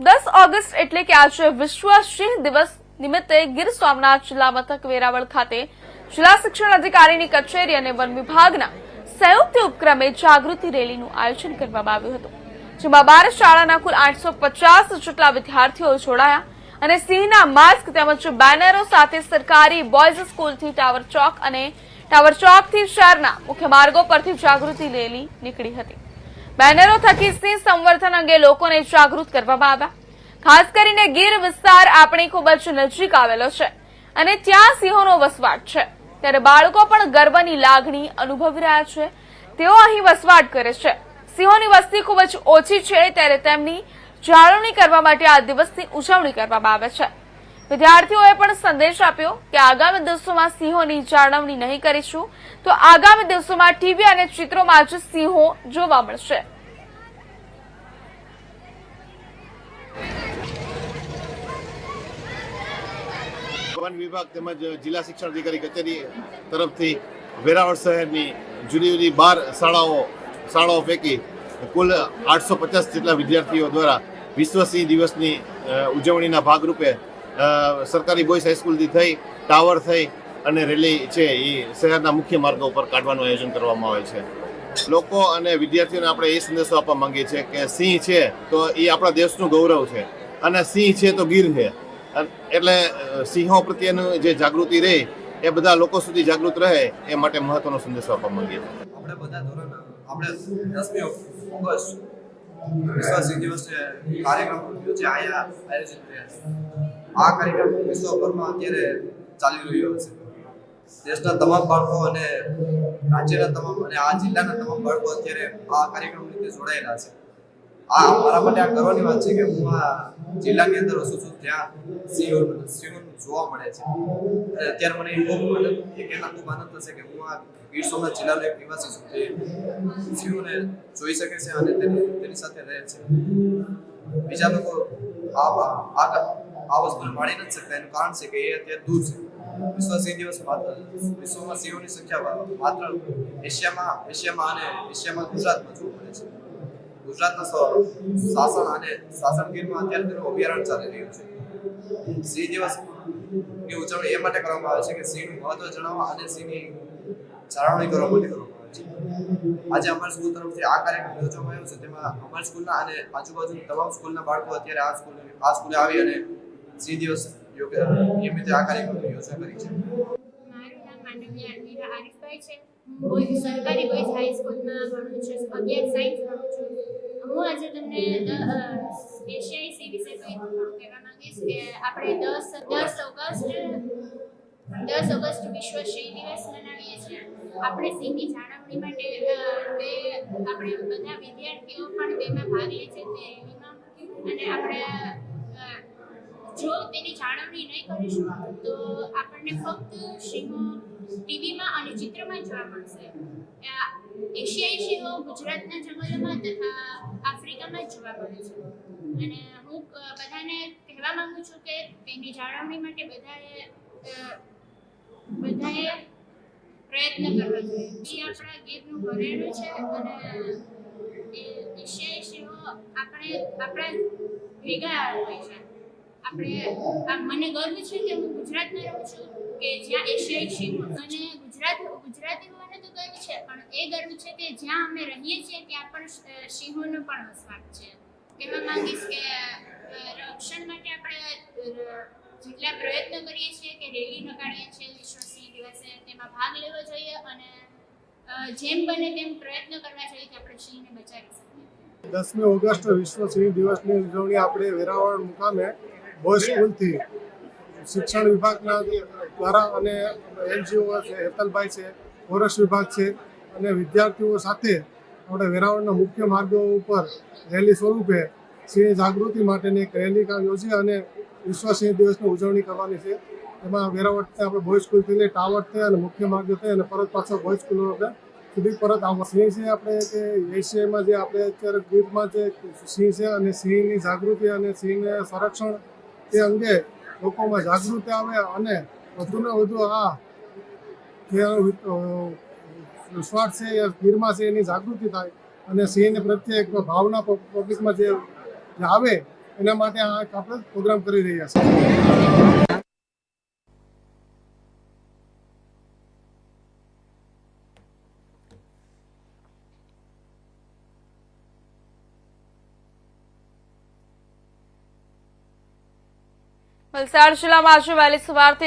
દસ ઓગસ્ટ એટલે કે આજે વિશ્વ સિંહ દિવસ નિમિત્તે ગીર સોમનાથ જિલ્લા મથક વેરાવળ ખાતે જિલ્લા શિક્ષણ અધિકારીની કચેરી અને વન વિભાગના સંયુક્ત ઉપક્રમે જાગૃતિ રેલીનું આયોજન કરવામાં આવ્યું હતું, જેમાં બાર શાળાના કુલ આઠસો પચાસ જેટલા વિદ્યાર્થીઓ જોડાયા અને સિંહના માસ્ક તેમજ બેનરો સાથે સરકારી બોયઝ સ્કૂલથી ટાવર ચોક અને ટાવર ચોકથી શહેરના મુખ્ય માર્ગો પરથી જાગૃતિ રેલી નીકળી હતી. બેનરો થકી સિંહ સંવર્ધન અંગે લોકોને જાગૃત કરવામાં આવ્યા. ખાસ કરીને ગીર વિસ્તાર આપણી ખૂબ જ નજીક આવેલો છે અને ત્યાં સિંહોનો વસવાટ છે. ત્યારે બાળકો પણ ગર્વની લાગણી અનુભવી રહ્યા છે. તેઓ અહીં વસવાટ કરે છે. સિંહોની વસ્તી ખૂબ જ ઓછી છે ત્યારે તેમની જાળવણી કરવા માટે આ દિવસની ઉજવણી કરવામાં આવે છે. વિદ્યાર્થીઓએ પણ સંદેશ આપ્યો કે આગામી દિવસોમાં સિંહોની જાળવણી નહીં કરીશું તો આગામી દિવસોમાં ટીવી અને ચિત્રોમાં જ સિંહો જોવા મળશે. વન વિભાગ તેમજ જિલ્લા શિક્ષણ અધિકારી કચેરી તરફથી વેરાવળ શહેરની જુદી જુદી બાર શાળાઓ શાળાઓ પૈકી કુલ આઠસો પચાસ જેટલા વિદ્યાર્થીઓ દ્વારા વિશ્વ સિંહ દિવસની ઉજવણીના ભાગરૂપે સરકારી બોયઝ હાઈસ્કૂલથી થઈ, ટાવર થઈ અને રેલી છે એ શહેરના મુખ્ય માર્ગો ઉપર કાઢવાનું આયોજન કરવામાં આવે છે. લોકો અને વિદ્યાર્થીઓને આપણે એ સંદેશો આપવા માંગીએ છીએ કે સિંહ છે તો એ આપણા દેશનું ગૌરવ છે અને સિંહ છે તો ગીર છે. એટલે સિંહો પ્રત્યેનું જે જાગૃતિ રહે, એ બધા લોકો સુધી જાગૃત રહે, એ માટે મહત્વનો સંદેશો આપવા માંગીએ આપણે બધા ધોરણ, આપણે દસમી ઓગસ્ટ વિશ્વ સિંહ દિવસ કાર્યક્રમ છે આયા આયોજિત થયા છે. આ કાર્યક્રમ વિશ્વભરમાં અત્યારે ચાલી રહ્યો છે. દેશના તમામ બાળકો અને રાજ્યના તમામ, અને આ જિલ્લાના તમામ બાળકો અત્યારે આ કાર્યક્રમ રીતે જોડાયેલા છે. આ મારા માટે આ ગર્વની વાત છે કે હું આ જિલ્લાની અંદર વસું છું, ત્યાં સિંહો સિંહો જોવા મળે છે. અત્યારે મને ખૂબ આનંદ એ કહેતા ખૂબ આનંદ થશે કે હું આ ગીર સોમનાથ જિલ્લાનો એક નિવાસી છું જે સિંહોને જોઈ શકે છે અને તેની તેની સાથે રહે છે. બીજા લોકો આ આ વસ્તુને માણી નથી શકતા. એનું કારણ છે કે એ અત્યારે દૂર છે. વિશ્વ સિંહ દિવસ માત્ર, વિશ્વમાં સિંહોની સંખ્યા માત્ર એશિયામાં એશિયામાં અને એશિયામાં ગુજરાતમાં જોવા મળે છે. ગુજરાતના શાસન અને શાસનગીરમાં અત્યારે તેનું અભયારણ્ય ચાલી રહ્યું છે. સિંહ દિવસની ઉજવણી એ માટે કરવામાં આવે છે કે સિંહનું મહત્વ જણાવવા અને સિંહની જાળવણી કરવા માટે કરવામાં આવે છે. આજે અમારી સ્કૂલ તરફથી આ કાર્યક્રમ યોજવામાં આવ્યો છે. તેમાં અમારી સ્કૂલના અને આજુબાજુના તમામ સ્કૂલના બાળકો અત્યારે આ સ્કૂલ, આ સ્કૂલે આવી અને સિંહ દિવસ યોગ્ય નિયમિત આ કાર્યક્રમની યોજના કરી છે. મારું નામ આરિફભાઈ છે. ભણું છું. અગિયાર સાયન્સ ભણું છું. હું આજે તમને દ- અ, એશિયાઈ સી વિશે કંઈ કહેવા માંગીશ કે આપણે દસ દસ ઓગસ્ટ દસ ઓગસ્ટ વિશ્વ સિંહ દિવસ મનાવીએ છીએ. આપણે સિંહની જાળવણી માટે બે આપણે બધા વિદ્યાર્થીઓ પણ તેમાં ભાગ લે છે તે રેલીમાં અને આપણે જો તેની જાળવણી નહીં કરીશું તો આપણને ફક્ત સિંહો ટીવીમાં અને ચિત્રમાં જોવા મળશે. એશિયાઈ સિંહો ગુજરાતના જંગલોમાં તથા આફ્રિકામાં જોવા મળે છે. અને હું બધાને કહેવા માંગુ છું કે તેની જાળવણી માટે બધાએ બધાએ પ્રયત્ન કરવા જોઈએ. એ આપણા ગીરનું ઘરેણું છે અને એશિયાઈ સિંહો આપણે, આપણા ભેગા હોય છે. આપણે મને ગર્વ છે કે હું ગુજરાતમાં રહું છું. કે જ્યાં એશિયાઈ છે અને ગુજરાત ગુજરાતી હોવાને તો ગર્વ છે, પણ એ ગર્વ છે કે જ્યાં અમે રહીએ છીએ ત્યાં પણ સિંહોનો પણ વસવાટ છે. કહેવા માંગીશ કે રક્ષણ માટે આપણે જેટલા પ્રયત્નો કરીએ છીએ કે રેલી નકાળીએ છીએ વિશ્વ સિંહ દિવસે, તેમાં ભાગ લેવો જોઈએ અને જેમ બને તેમ પ્રયત્ન કરવા જોઈએ કે આપણે સિંહને બચાવી શકીએ. દસમી ઓગસ્ટ વિશ્વ સિંહ દિવસની ઉજવણી આપણે વેરાવળ મુકામે બોય શિક્ષણ વિભાગના દ્વારા અને એનજીઓ છે, હેતલભાઈ છે, ફોરેસ્ટ વિભાગ છે અને વિદ્યાર્થીઓ સાથે આપણે વેરાવળના મુખ્ય માર્ગો ઉપર રેલી સ્વરૂપે સિંહ જાગૃતિ માટેની એક રેલી યોજી અને વિશ્વ સિંહ દિવસની ઉજવણી કરવાની છે. એમાં વેરાવળથી આપણે બોય સ્કૂલથી લઈ ટાવરથી અને મુખ્ય માર્ગ થઈ અને પરત પાછો બોય સ્કૂલ સુધી પરત આવવા. સિંહ છે આપણે કે એશિયામાં જે આપણે અત્યારે ગીરમાં જે સિંહ છે અને સિંહની જાગૃતિ અને સિંહને સંરક્ષણ તે અંગે લોકોમાં જાગૃતિ આવે અને વધુને વધુ આ વિશ્વાસ છે ગીરમાં છે, એની જાગૃતિ થાય અને સિંહને પ્રત્યે એક ભાવના પબ્લિકમાં જે આવે, એના માટે આ આપણે પ્રોગ્રામ કરી રહ્યા છીએ. વલસાડ જિલ્લામાં આજે વહેલી સવારથી